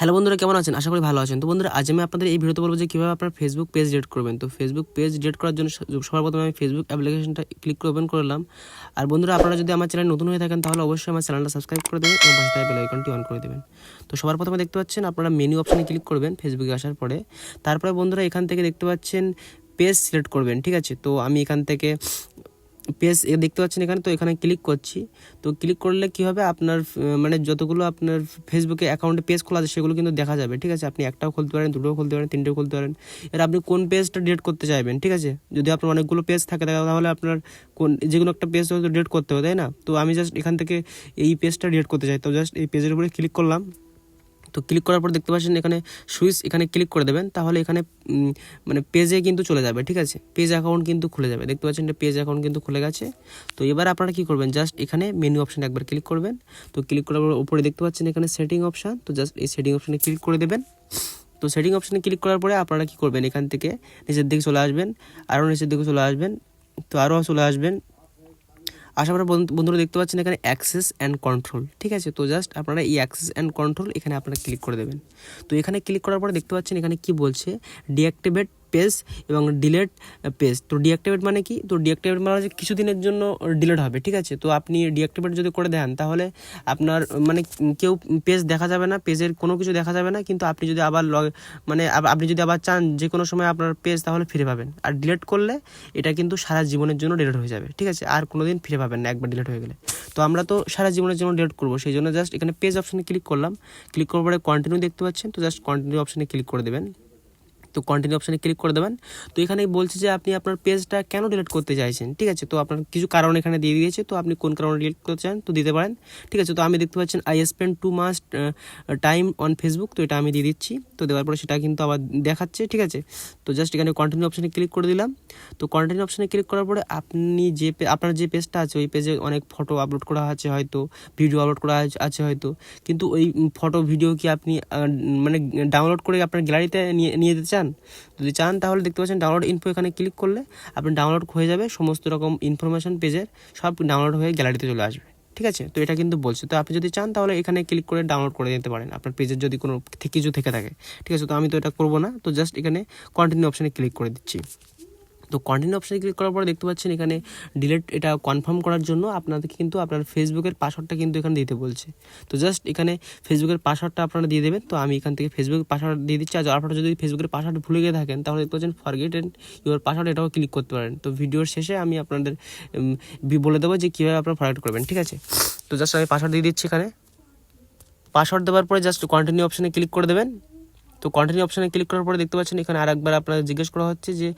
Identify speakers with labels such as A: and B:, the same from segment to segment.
A: Hello বন্ধুরা, কেমন আছেন? আশা করি ভালো আছেন। তো বন্ধুরা, আজ আমি আপনাদের এই ভিডিওতে বলব যে কীভাবে আপনার ফেসবুক পেজ ডিলিট করবেন। তো ফেসবুক পেজ ডিলিট করার জন্য সবার প্রথমে আমি ফেসবুক অ্যাপ্লিকেশনটা ক্লিক করে ওপেন করলাম। আর বন্ধুরা, আপনারা যদি আমার চ্যানেল নতুন হয়ে থাকেন, তাহলে অবশ্যই আমার চ্যানেলটা সাবস্ক্রাইব করে দেবেন এবং পাশে বেল আইকনটি অন করে দেবেন। তো সবার প্রথমে দেখতে পাচ্ছেন, আপনারা মেনু অপশানে ক্লিক করবেন ফেসবুকে আসার পরে। তারপরে বন্ধুরা, এখান থেকে দেখতে পাচ্ছেন পেজ সিলেক্ট করবেন, ঠিক আছে? তো আমি এখান থেকে পেজ এ দেখতে পাচ্ছেন এখানে, তো এখানে ক্লিক করছি। তো ক্লিক করলে কি হবে? আপনার মানে যতগুলো আপনার ফেসবুকে অ্যাকাউন্টে পেজ খোলা আছে, সেগুলো কিন্তু দেখা যাবে, ঠিক আছে? আপনি একটাও খুলতে পারেন, দুটোও খুলতে পারেন, তিনটেও খুলতে পারেন। এর আপনি কোন পেজটা ডিলিট করতে চাইবেন, ঠিক আছে? যদি আপনার অনেকগুলো পেজ থাকে, তাহলে আপনার কোন, যে কোনো একটা পেজ ডিলিট করতে হবে, তাই না? তো আমি জাস্ট এখান থেকে এই পেজটা ডিলিট করতে চাই। তো জাস্ট এই পেজের উপরে ক্লিক করলাম। তো ক্লিক করার পর দেখতে পাচ্ছেন এখানে সুইচ এখানে ক্লিক করে দেবেন, তাহলে এখানে মানে পেজে কিন্তু চলে যাবে, ঠিক আছে? পেজ অ্যাকাউন্ট কিন্তু খুলে যাবে। দেখতে পাচ্ছেন এটা পেজ অ্যাকাউন্ট কিন্তু খুলে গেছে। তো এবার আপনারা কী করবেন? জাস্ট এখানে মেনু অপশানে একবার ক্লিক করবেন। তো ক্লিক করার পর উপরে দেখতে পাচ্ছেন এখানে সেটিং অপশান তো জাস্ট এই সেটিং অপশানে ক্লিক করে দেবেন। তো সেটিং অপশানে ক্লিক করার পরে আপনারা কী করবেন? এখান থেকে নিচের দিকে চলে আসবেন আরও নিচের দিকে চলে আসবেন, তো আরও চলে আসবেন। আশা করি বন্ধু- বন্ধুরা দেখতে পাচ্ছেন এখানে অ্যাক্সেস অ্যান্ড কন্ট্রোল ঠিক আছে? তো জাস্ট আপনারা এই অ্যাক্সেস অ্যান্ড কন্ট্রোল এখানে আপনারা ক্লিক করে দেবেন। তো এখানে ক্লিক করার পরে দেখতে পাচ্ছেন এখানে কি বলছে? ডিঅ্যাক্টিভেট পেজ এবং ডিলেট পেজ তো ডিঅ্যাক্টিভেট মানে কি? তো ডিঅ্যাক্টিভেট মানে হচ্ছে কিছুদিনের জন্য ডিলেট হবে, ঠিক আছে? তো আপনি ডিঅ্যাক্টিভেট যদি করে দেন, তাহলে আপনার মানে কেউ পেজ দেখা যাবে না পেজের কোনো কিছু দেখা যাবে না, কিন্তু আপনি যদি আবার লগ মানে আপনি যদি আবার চান যে কোনো সময় আপনার পেজ তাহলে ফিরে পাবেন। আর ডিলেট করলে এটা কিন্তু সারা জীবনের জন্য ডিলেট হয়ে যাবে, ঠিক আছে? আর কোনো দিন ফিরে পাবেন না, একবার ডিলেট হয়ে গেলে। তো আমরা তো সারা জীবনের জন্য ডিলেট করব, সেই জন্য জাস্ট এখানে পেজ অপশানে ক্লিক করলাম। ক্লিক করার পরে কন্টিনিউ দেখতে পাচ্ছেন, তো জাস্ট কন্টিনিউ অপশানে ক্লিক করে দেবেন। তো কন্টিনিউ অপশানে ক্লিক করে দেবেন। তো এখানে বলছে যে আপনি আপনার পেজটা কেন ডিলিট করতে চাইছেন, ঠিক আছে? তো আপনার কিছু কারণ এখানে দিয়ে দিয়েছে, তো আপনি কোন কারণে ডিলিট করতে চান তো দিতে পারেন, ঠিক আছে? তো আমি দেখতে পাচ্ছেন I spend too much time on Facebook তো এটা আমি দিয়ে দিচ্ছি। তো দেওয়ার পরে সেটা কিন্তু আবার দেখাচ্ছে, ঠিক আছে? তো জাস্ট এখানে কন্টিনিউ অপশানে ক্লিক করে দিলাম। তো কন্টিনিউ অপশানে ক্লিক করার পরে আপনি যে আপনার যে পেজটা আছে, ওই পেজে অনেক ফটো আপলোড করা আছে হয়তো ভিডিও আপলোড করা আছে হয়তো। কিন্তু ওই ফটো ভিডিও কি আপনি মানে ডাউনলোড করে আপনার গ্যালারিতে নিয়ে নিয়ে যেতে চান? যদি চান তাহলে দেখতে পাচ্ছেন ডাউনলোড ইনফো এখানে ক্লিক করলে আপনি ডাউনলোড হয়ে যাবে, সমস্ত রকম ইনফরমেশন পেজের সব ডাউনলোড হয়ে গ্যালারিতে চলে আসবে, ঠিক আছে? তো এটা কিন্তু বলছে। তো আপনি যদি চান তাহলে এখানে ক্লিক করে ডাউনলোড করে নিতে পারেন, আপনার পেজের যদি কোনো কিছু থেকে থাকে, ঠিক আছে? তো আমি তো এটা করব না, তো জাস্ট এখানে কন্টিনিউ অপশানে ক্লিক করে দিচ্ছি। তো কন্টিনিউ অপশানে ক্লিক করার পরে দেখতে পাচ্ছেন এখানে ডিলেট এটা কনফার্ম করার জন্য আপনাদের কিন্তু আপনার ফেসবুকের পাসওয়ার্ডটা কিন্তু এখানে দিতে বলছে। তো জাস্ট এখানে ফেসবুকের পাসওয়ার্ডটা আপনারা দিয়ে দেবেন। তো আমি এখান থেকে ফেসবুকের পাসওয়ার্ড দিয়ে দিচ্ছি। আর আপনারা যদি ফেসবুকের পাসওয়ার্ড ভুলে গিয়ে থাকেন, তাহলে দেখতে পাচ্ছেন ফরগেট অ্যান্ড ইউর পাসওয়ার্ড এটাও ক্লিক করতে পারেন। তো ভিডিওর শেষে আমি আপনাদের বলে দেবো যে কীভাবে আপনারা ফরগেট করবেন, ঠিক আছে? তো জাস্ট আমি পাসওয়ার্ড দিয়ে দিচ্ছি এখানে। পাসওয়ার্ড দেওয়ার পরে জাস্ট কন্টিনিউ অপশানে ক্লিক করে দেবেন। তো কন্টিনিউ অপশানে ক্লিক করার পরে দেখতে পাচ্ছেন এখানে আরেকবার আপনাদের জিজ্ঞেস করা হচ্ছে যে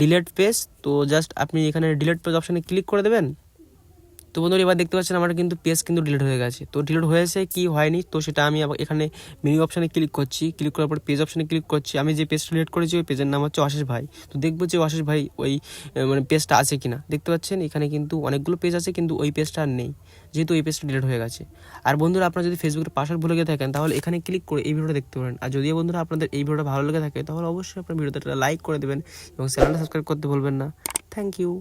A: ডিলেট পেজ তো জাস্ট আপনি এখানে ডিলেট পেজ অপশানে ক্লিক করে দেবেন। তো বন্ধুরা, এবার দেখতে পাচ্ছেন আমার কিন্তু পেজ কিন্তু ডিলিট হয়ে গেছে। তো ডিলিট হয়েছে কি হয়নি, তো সেটা আমি আবার এখানে মেনু অপশানে ক্লিক করছি। ক্লিক করার পর পেজ অপশানে ক্লিক করছি। আমি যে পেজটা ডিলিট করেছি, ওই পেজের নাম হচ্ছে অশেষ ভাই। তো দেখব যে অশেষ ভাই ওই মানে পেজটা আছে কি না দেখতে পাচ্ছেন, এখানে কিন্তু অনেকগুলো পেজ আছে, কিন্তু ওই পেজটা আর নেই। যেহেতু ওই পেজটা ডিলিট হয়ে গেছে। আর বন্ধুরা, আপনারা যদি ফেসবুকের পাসওয়ার্ড ভুলে গিয়ে থাকেন, তাহলে এখানে ক্লিক করে এই ভিডিওটা দেখতে পারেন। আর যদিও বন্ধুরা আপনাদের এই ভিডিওটা ভালো লেগে থাকে, তাহলে অবশ্যই আপনার ভিডিওটা লাইক করে দেবেন এবং চ্যানেলটা সাবস্ক্রাইব করতে ভুলবেন না। Thank you